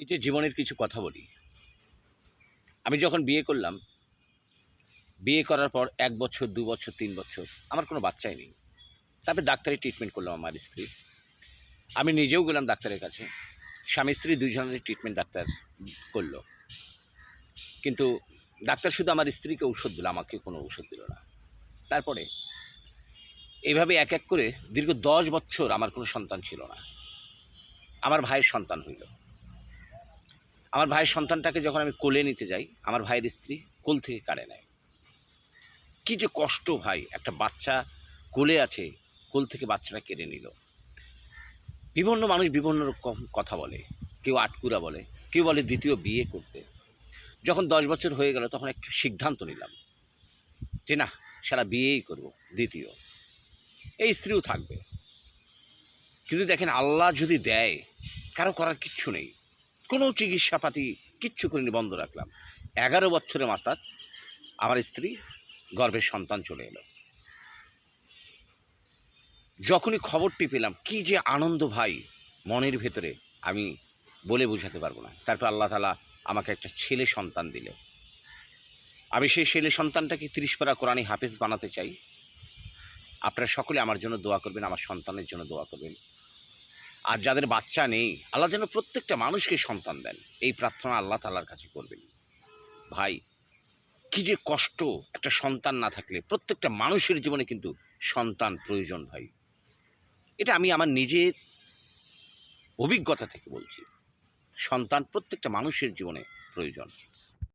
নিজের জীবনের কিছু কথা বলি। আমি যখন বিয়ে করলাম, বিয়ে করার পর এক বছর, দু বছর, তিন বছর আমার কোনো বাচ্চাই নেই। তারপরে ডাক্তারি ট্রিটমেন্ট করলাম আমার স্ত্রী। আমি নিজেও গেলাম ডাক্তারের কাছে। স্বামী, স্ত্রী দুইজনের ট্রিটমেন্ট ডাক্তার করল। কিন্তু ডাক্তার শুধু আমার স্ত্রীকে ঔষধ দিল, আমাকে কোনো ঔষধ দিল না। তারপরে এইভাবে এক এক করে দীর্ঘ দশ বছর আমার কোনো সন্তান ছিল না। আমার ভাইয়ের সন্তান হইল। আমার ভাইয়ের সন্তানটাকে যখন আমি কোলে নিতে যাই, আমার ভাইয়ের স্ত্রী কোল থেকে কাড়ে নেয়। কি যে কষ্ট ভাই, একটা বাচ্চা কোলে আছে, কোল থেকে বাচ্চাটা কেড়ে নিল। বিভিন্ন মানুষ বিভিন্ন রকম কথা বলে, কেউ আটকুরা বলে, কেউ বলে দ্বিতীয় বিয়ে করতে। যখন দশ বছর হয়ে গেল, তখন একটু সিদ্ধান্ত নিলাম যে না, সারা বিয়েই করব, দ্বিতীয়। এই স্ত্রীও থাকবে। কিন্তু দেখেন, আল্লাহ যদি দেয়, কারও করার কিচ্ছু নেই। কোনো চিকিৎসাপাতি কিচ্ছু করিনি, বন্ধ রাখলাম। এগারো বছরের মাথার আমার স্ত্রী, গর্ভের সন্তান চলে এলো। যখনই খবরটি পেলাম, কি যে আনন্দ ভাই, মনের ভেতরে, আমি বলে বোঝাতে পারব না। তারপর আল্লাহ তালা আমাকে একটা ছেলে সন্তান দিল আমি সেই ছেলে সন্তানটাকে তিরিশ পারা কোরআনী হাফেজ বানাতে চাই। আপনারা সকলে আমার জন্য দোয়া করবেন, আমার সন্তানের জন্য দোয়া করবেন। আর যাদের বাচ্চা নেই, আল্লাহ যেন প্রত্যেকটা মানুষকে সন্তান দেন। এই প্রার্থনা আল্লাহ তালার কাছে করবেন। ভাই, কি যে কষ্ট একটা সন্তান না থাকলে, প্রত্যেকটা মানুষের জীবনে কিন্তু সন্তান প্রয়োজন ভাই। এটা আমি আমার নিজের অভিজ্ঞতা থেকে বলছি। সন্তান প্রত্যেকটা মানুষের জীবনে প্রয়োজন।